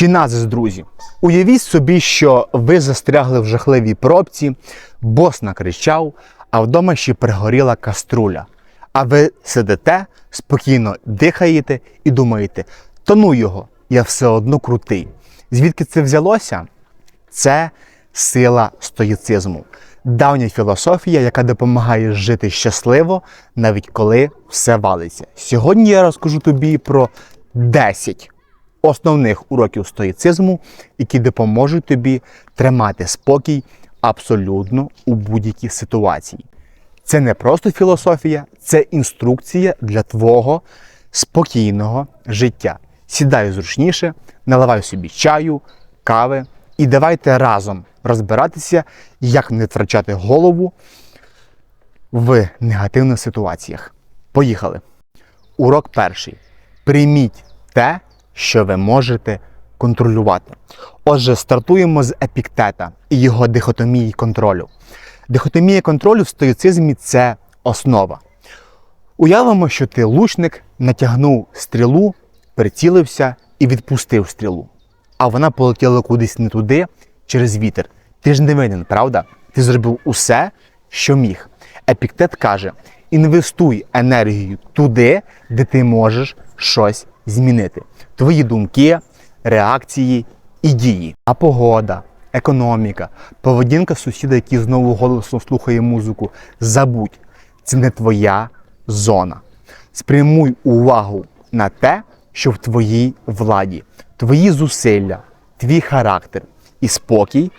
Чи назис, друзі? Уявіть собі, що ви застрягли в жахливій пробці, бос накричав, а вдома ще пригоріла каструля. А ви сидите, спокійно дихаєте і думаєте, та ну його, я все одно крутий. Звідки це взялося? Це сила стоїцизму. Давня філософія, яка допомагає жити щасливо, навіть коли все валиться. Сьогодні я розкажу тобі про 10 основних уроків стоїцизму, які допоможуть тобі тримати спокій абсолютно у будь-якій ситуації. Це не просто філософія, це інструкція для твого спокійного життя. Сідай зручніше, наливай собі чаю, кави і давайте разом розбиратися, як не втрачати голову в негативних ситуаціях. Поїхали. Урок перший. Прийміть те, що ви можете контролювати. Отже, стартуємо з епіктета і його дихотомії контролю. Дихотомія контролю в стоїцизмі це основа. Уявимо, що ти лучник натягнув стрілу, прицілився і відпустив стрілу. А вона полетіла кудись не туди через вітер. Ти ж не винен, правда? Ти зробив усе, що міг. Епіктет каже: інвестуй енергію туди, де ти можеш щось змінити. Твої думки, реакції і дії. А погода, економіка, поведінка сусіда, який знову голосно слухає музику. Забудь, це не твоя зона. Спрямуй увагу на те, що в твоїй владі, твої зусилля, твій характер і спокій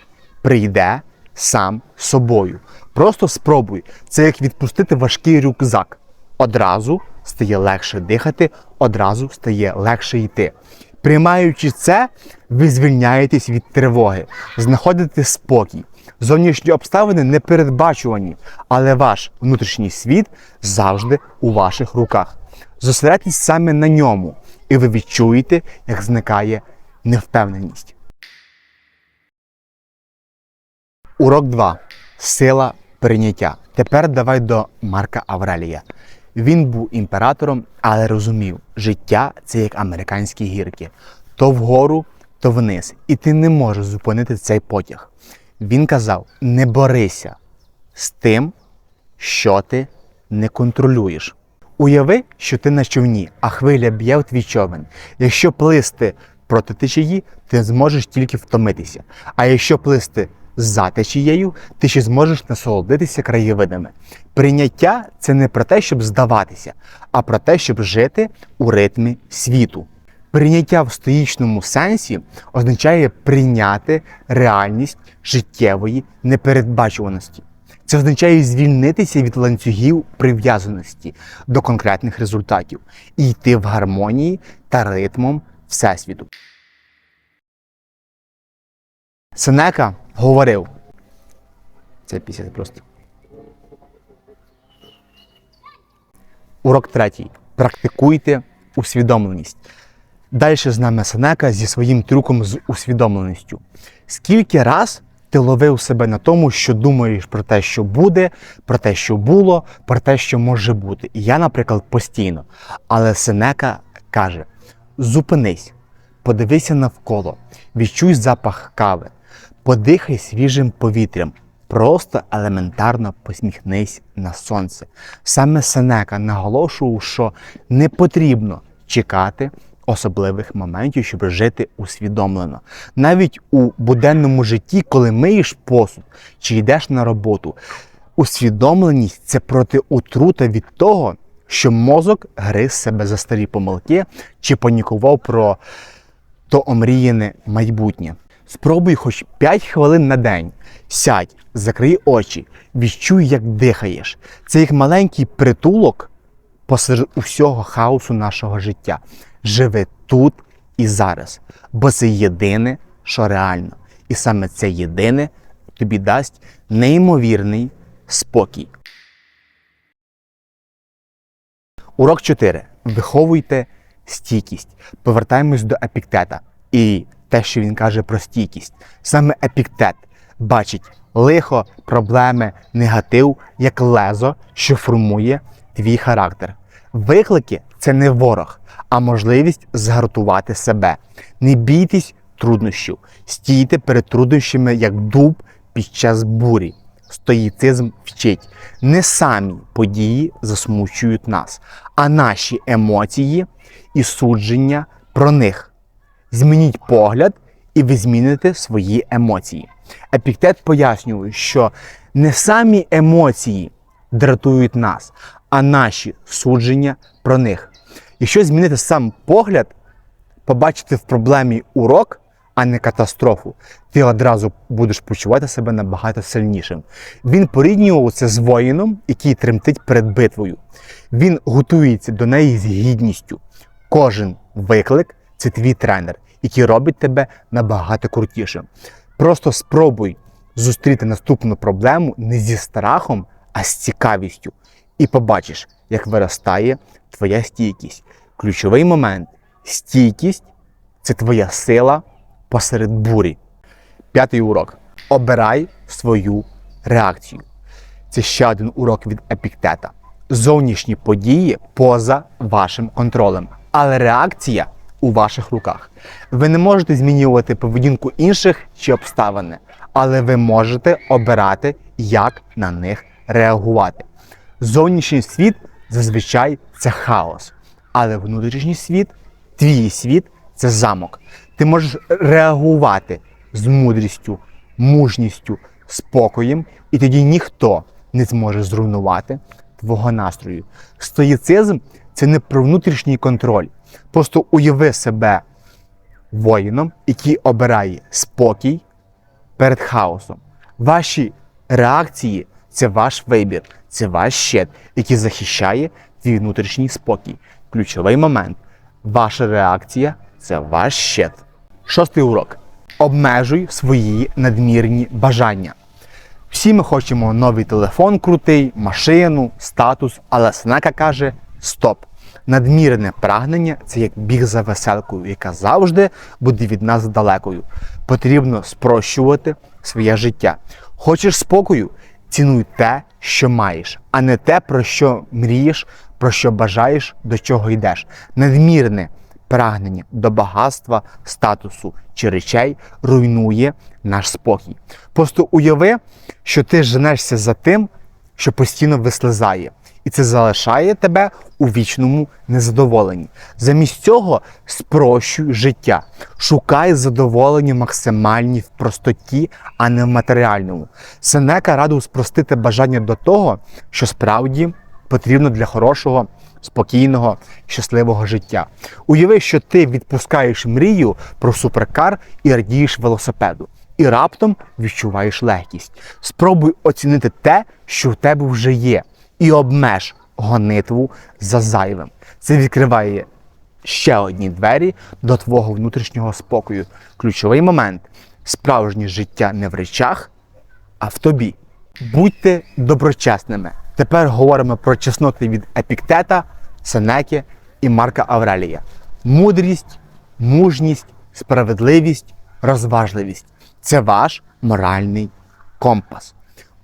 прийде сам собою. Просто спробуй. Це як відпустити важкий рюкзак. Одразу стає легше дихати, одразу стає легше йти. Приймаючи це, ви звільняєтесь від тривоги, знаходите спокій. Зовнішні обставини непередбачувані, але ваш внутрішній світ завжди у ваших руках. Зосередьтесь саме на ньому, і ви відчуєте, як зникає невпевненість. Урок 2. Сила прийняття. Тепер давай до Марка Аврелія. Він був імператором, але розумів, життя це як американські гірки. То вгору, то вниз. І ти не можеш зупинити цей потяг. Він казав: не борися з тим, що ти не контролюєш. Уяви, що ти на човні, а хвиля б'є в твій човен. Якщо плисти проти течії, ти зможеш тільки втомитися. А якщо плисти за течією, ти ще зможеш насолодитися краєвидами. Прийняття це не про те, щоб здаватися, а про те, щоб жити у ритмі світу. Прийняття в стоїчному сенсі означає прийняти реальність життєвої непередбачуваності. Це означає звільнитися від ланцюгів прив'язаності до конкретних результатів і йти в гармонії та ритмом Всесвіту. Сенека говорив. Це після просто. Урок третій. Практикуйте усвідомленість. Далі з нами Сенека зі своїм трюком з усвідомленістю. Скільки раз ти ловив себе на тому, що думаєш про те, що буде, про те, що було, про те, що може бути. І я, наприклад, постійно. Але Сенека каже: зупинись, подивися навколо, відчуй запах кави, подихай свіжим повітрям. Просто елементарно посміхнись на сонце. Саме Сенека наголошував, що не потрібно чекати особливих моментів, щоб жити усвідомлено. Навіть у буденному житті, коли миєш посуд чи йдеш на роботу, усвідомленість це протиутрута від того, що мозок гриз себе за старі помилки чи панікував про то омріяне майбутнє. Спробуй хоч 5 хвилин на день. Сядь, закрий очі, відчуй, як дихаєш. Це як маленький притулок посеред усього хаосу нашого життя. Живи тут і зараз, бо це єдине, що реально. І саме це єдине тобі дасть неймовірний спокій. Урок 4. Виховуйте стійкість. Повертаємось до епіктета. І те, що він каже про стійкість. Саме епіктет бачить лихо, проблеми, негатив як лезо, що формує твій характер. Виклики це не ворог, а можливість згартувати себе. Не бійтесь труднощів. Стійте перед труднощами як дуб під час бурі. Стоїцизм вчить. Не самі події засмучують нас, а наші емоції і судження про них. Змініть погляд, і ви зміните свої емоції. Епіктет пояснює, що не самі емоції дратують нас, а наші судження про них. Якщо змінити сам погляд, побачити в проблемі урок, а не катастрофу, ти одразу будеш почувати себе набагато сильнішим. Він порівнював це з воїном, який тремтить перед битвою. Він готується до неї з гідністю. Кожен виклик це твій тренер, який робить тебе набагато крутішим. Просто спробуй зустріти наступну проблему не зі страхом, а з цікавістю. І побачиш, як виростає твоя стійкість. Ключовий момент стійкість це твоя сила посеред бурі. П'ятий урок. Обирай свою реакцію. Це ще один урок від епіктета. Зовнішні події поза вашим контролем, але реакція у ваших руках. Ви не можете змінювати поведінку інших чи обставини, але ви можете обирати, як на них реагувати. Зовнішній світ зазвичай це хаос, але внутрішній світ, твій світ це замок. Ти можеш реагувати з мудрістю, мужністю, спокоєм, і тоді ніхто не зможе зруйнувати твого настрою. Стоїцизм це не про внутрішній контроль. Просто уяви себе воїном, який обирає спокій перед хаосом. Ваші реакції це ваш вибір, це ваш щит, який захищає твій внутрішній спокій. Ключовий момент. Ваша реакція це ваш щит. Шостий урок. Обмежуй свої надмірні бажання. Всі ми хочемо новий телефон крутий, машину, статус, але Сенека каже: стоп. Надмірне прагнення це як біг за веселкою, яка завжди буде від нас далекою. Потрібно спрощувати своє життя. Хочеш спокою? Цінуй те, що маєш, а не те, про що мрієш, про що бажаєш, до чого йдеш. Надмірне прагнення до багатства, статусу чи речей руйнує наш спокій. Просто уяви, що ти женешся за тим, що постійно вислизає, і це залишає тебе у вічному незадоволенні. Замість цього спрощуй життя, шукай задоволення максимальні в простоті, а не в матеріальному. Сенека радив спростити бажання до того, що справді потрібно для хорошого, спокійного, щасливого життя. Уяви, що ти відпускаєш мрію про суперкар і радієш велосипеду. І раптом відчуваєш легкість. Спробуй оцінити те, що в тебе вже є, і обмеж гонитву за зайвим. Це відкриває ще одні двері до твого внутрішнього спокою. Ключовий момент справжнє життя не в речах, а в тобі. Будьте доброчесними. Тепер говоримо про чесноти від Епіктета, Сенеки і Марка Аврелія. Мудрість, мужність, справедливість, розважливість це ваш моральний компас.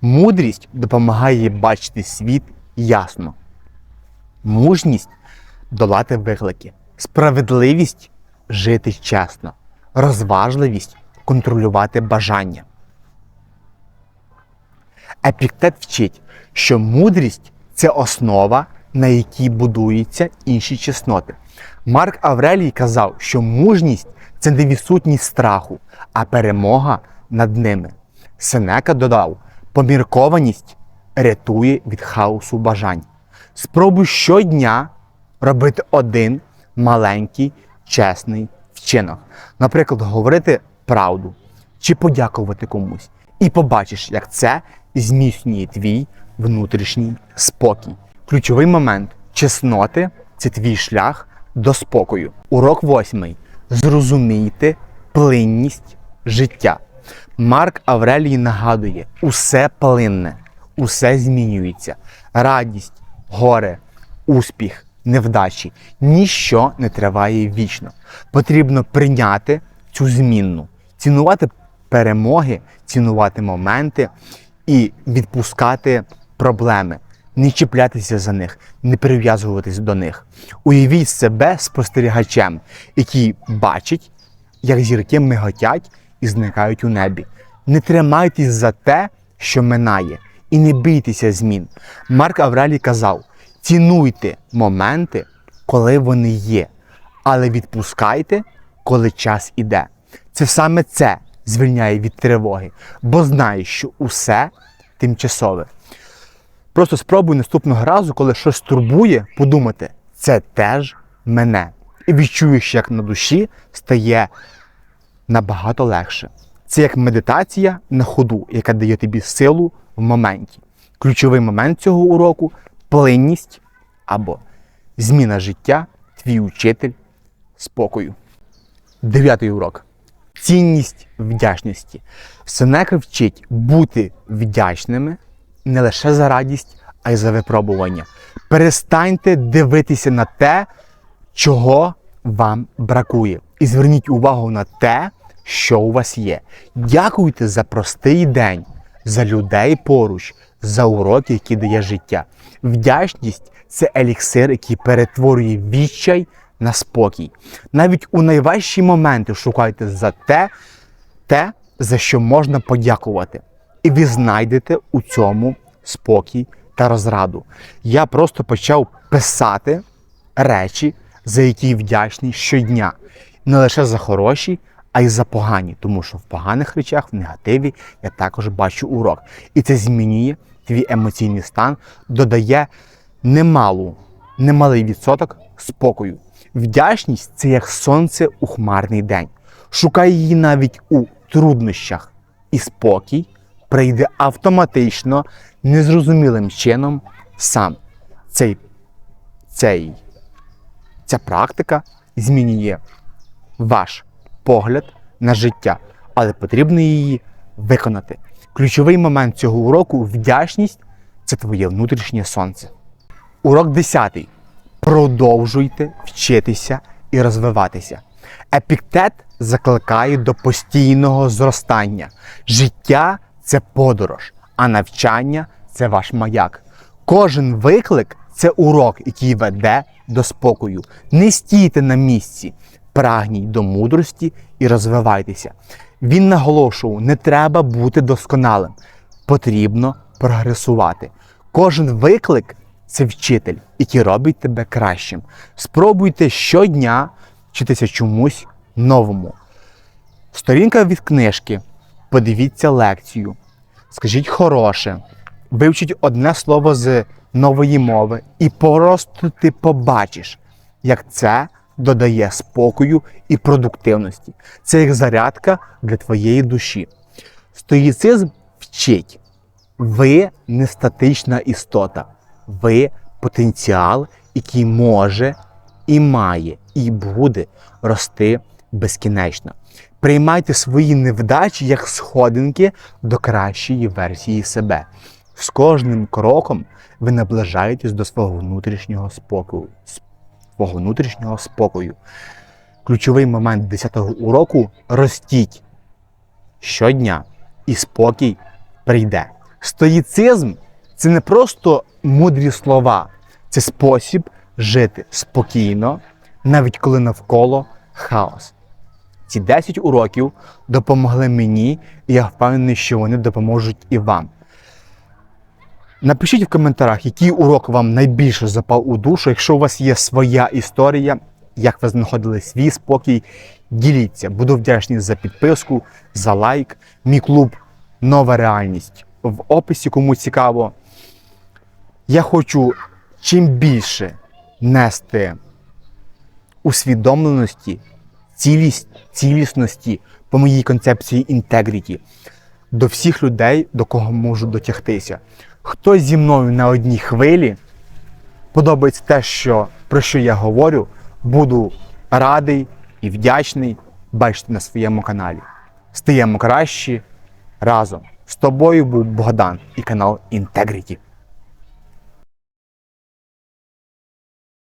Мудрість допомагає бачити світ ясно. Мужність долати виклики, справедливість жити чесно, розважливість контролювати бажання. Епіктет вчить, що мудрість це основа, на якій будуються інші чесноти. Марк Аврелій казав, що мужність це не відсутність страху, а перемога над ними. Сенека додав, поміркованість рятує від хаосу бажань. Спробуй щодня робити один маленький чесний вчинок. Наприклад, говорити правду чи подякувати комусь. І побачиш, як це зміцнює твій внутрішній спокій. Ключовий момент чесноти це твій шлях до спокою. Урок восьмий. Зрозумійте плинність життя. Марк Аврелій нагадує: усе плинне, усе змінюється. Радість, горе, успіх, невдачі. Ніщо не триває вічно. Потрібно прийняти цю змінну, цінувати перемоги, цінувати моменти і відпускати проблеми. Не чіплятися за них, не прив'язуватись до них. Уявіть себе спостерігачем, який бачить як зірки миготять і зникають у небі. Не тримайтесь за те, що минає, і не бійтеся змін. Марк Аврелій казав: цінуйте моменти, коли вони є, але відпускайте, коли час іде. Це саме це звільняє від тривоги, бо знає, що усе тимчасове. Просто спробуй наступного разу, коли щось турбує, подумати, це теж мене. І відчуєш, як на душі стає набагато легше. Це як медитація на ходу, яка дає тобі силу в моменті. Ключовий момент цього уроку плинність або зміна життя, твій учитель спокою. Дев'ятий урок. Цінність вдячності. Сенека вчить бути вдячними не лише за радість, а й за випробування. Перестаньте дивитися на те, чого вам бракує. І зверніть увагу на те, що у вас є. Дякуйте за простий день, за людей поруч, за уроки, які дає життя. Вдячність це еліксир, який перетворює відчай на спокій. Навіть у найважчі моменти шукайте за те, те, за що можна подякувати. І ви знайдете у цьому спокій та розраду. Я просто почав писати речі, за які вдячний щодня. Не лише за хороші, а й за погані, тому що в поганих речах, в негативі я також бачу урок. І це змінює твій емоційний стан, додає немалу, немалий відсоток спокою. Вдячність це як сонце у хмарний день. Шукай її навіть у труднощах, і спокій прийде автоматично, незрозумілим чином сам. Цей, цей, ця практика змінює ваш погляд на життя, але потрібно її виконати. Ключовий момент цього уроку вдячність це твоє внутрішнє сонце. Урок 10. Продовжуйте вчитися і розвиватися. Епіктет закликає до постійного зростання. Життя це подорож, а навчання це ваш маяк. Кожен виклик це урок, який веде до спокою. Не стійте на місці, прагніть до мудрості і розвивайтеся. Він наголошував, не треба бути досконалим, потрібно прогресувати. Кожен виклик це вчитель, який робить тебе кращим. Спробуйте щодня вчитися чомусь новому. Сторінка від книжки. Подивіться лекцію. Скажіть хороше, вивчіть одне слово з нової мови, і просто ти побачиш, як це додає спокою і продуктивності. Це як зарядка для твоєї душі. Стоїцизм вчить. Ви не статична істота, ви потенціал, який може і має, і буде рости безкінечно. Приймайте свої невдачі як сходинки до кращої версії себе. З кожним кроком ви наближаєтесь до свого внутрішнього спокою. Свого внутрішнього спокою. Ключовий момент 10-го уроку ростіть щодня, і спокій прийде. Стоїцизм це не просто мудрі слова, це спосіб жити спокійно, навіть коли навколо хаос. Ці 10 уроків допомогли мені, і я впевнений, що вони допоможуть і вам. Напишіть в коментарях, який урок вам найбільше запав у душу. Якщо у вас є своя історія, як ви знаходили свій спокій, діліться. Буду вдячний за підписку, за лайк. Мій клуб Нова реальність в описі, кому цікаво. Я хочу чим більше нести усвідомленості, цілість, цілісності по моїй концепції інтегріті до всіх людей, до кого можу дотягтися. Хтось зі мною на одній хвилі подобається те, що, про що я говорю, буду радий і вдячний бачити на своєму каналі. Стаємо кращі разом. З тобою був Богдан і канал Інтегріті.